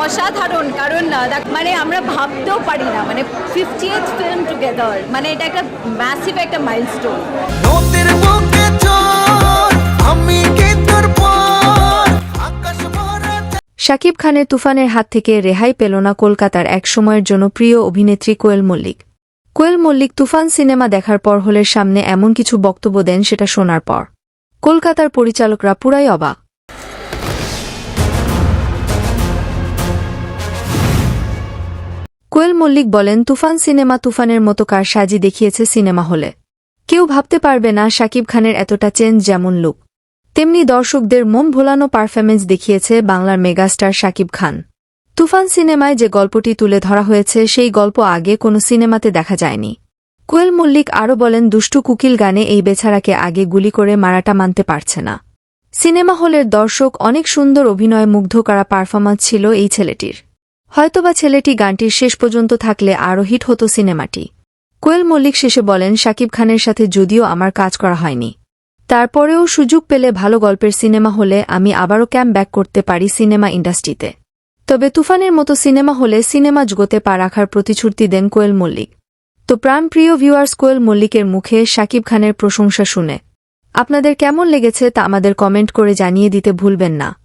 অসাধারণ কারণ মানে আমরা ভাবতেও পারি না মানে ফিফটিয়েথ ফিল্ম টুগেদার মানে এটা একটা ম্যাসিভ একটা মাইলস্টোন শাকিব খানের তুফানের হাত থেকে রেহাই পেল না কলকাতার এক সময়ের জনপ্রিয় অভিনেত্রী কোয়েল মল্লিক। কোয়েল মল্লিক তুফান সিনেমা দেখার পর হলের সামনে এমন কিছু বক্তব্য দেন সেটা শোনার পর। কলকাতার পরিচালকরা পুরাই অবাক। কোয়েল মল্লিক বলেন, তুফান সিনেমা তুফানের মতো কার সাজি দেখিয়েছে সিনেমা হলে। কেউ ভাবতে পারবে না শাকিব খানের এতটা চেঞ্জ যেমন লুক। তেমনি দর্শকদের মন ভোলানো পারফরমেন্স দেখিয়েছে বাংলার মেগাস্টার শাকিব খান। তুফান সিনেমায় যে গল্পটি তুলে ধরা হয়েছে, সেই গল্প আগে কোনো সিনেমাতে দেখা যায়নি। কোয়েল মল্লিক আরও বলেন, দুষ্টু কুকিল গানে এই বেছারাকে আগে গুলি করে মারাটা মানতে পারছে না। সিনেমা হলের দর্শক অনেক সুন্দর অভিনয় মুগ্ধ করা পারফরম্যান্স ছিল এই ছেলেটির। হয়তোবা ছেলেটি গানটির শেষ পর্যন্ত থাকলে আরও হিট হতো সিনেমাটি। কোয়েল মল্লিক শেষে বলেন, শাকিব খানের সাথে যদিও আমার কাজ করা হয়নি। তারপরেও সুযোগ পেলে ভালো গল্পের সিনেমা হলে আমি আবারও ক্যাম্প ব্যাক করতে পারি সিনেমা ইন্ডাস্ট্রিতে। তবে তুফানের মতো সিনেমা হলে সিনেমা জগতে পা রাখার প্রতিশ্রুতি দেন কোয়েল মল্লিক। তো প্রাণপ্রিয় ভিউয়ার্স, কোয়েল মল্লিকের মুখে শাকিব খানের প্রশংসা শুনে। আপনাদের কেমন লেগেছে তা আমাদের কমেন্ট করে জানিয়ে দিতে ভুলবেন না।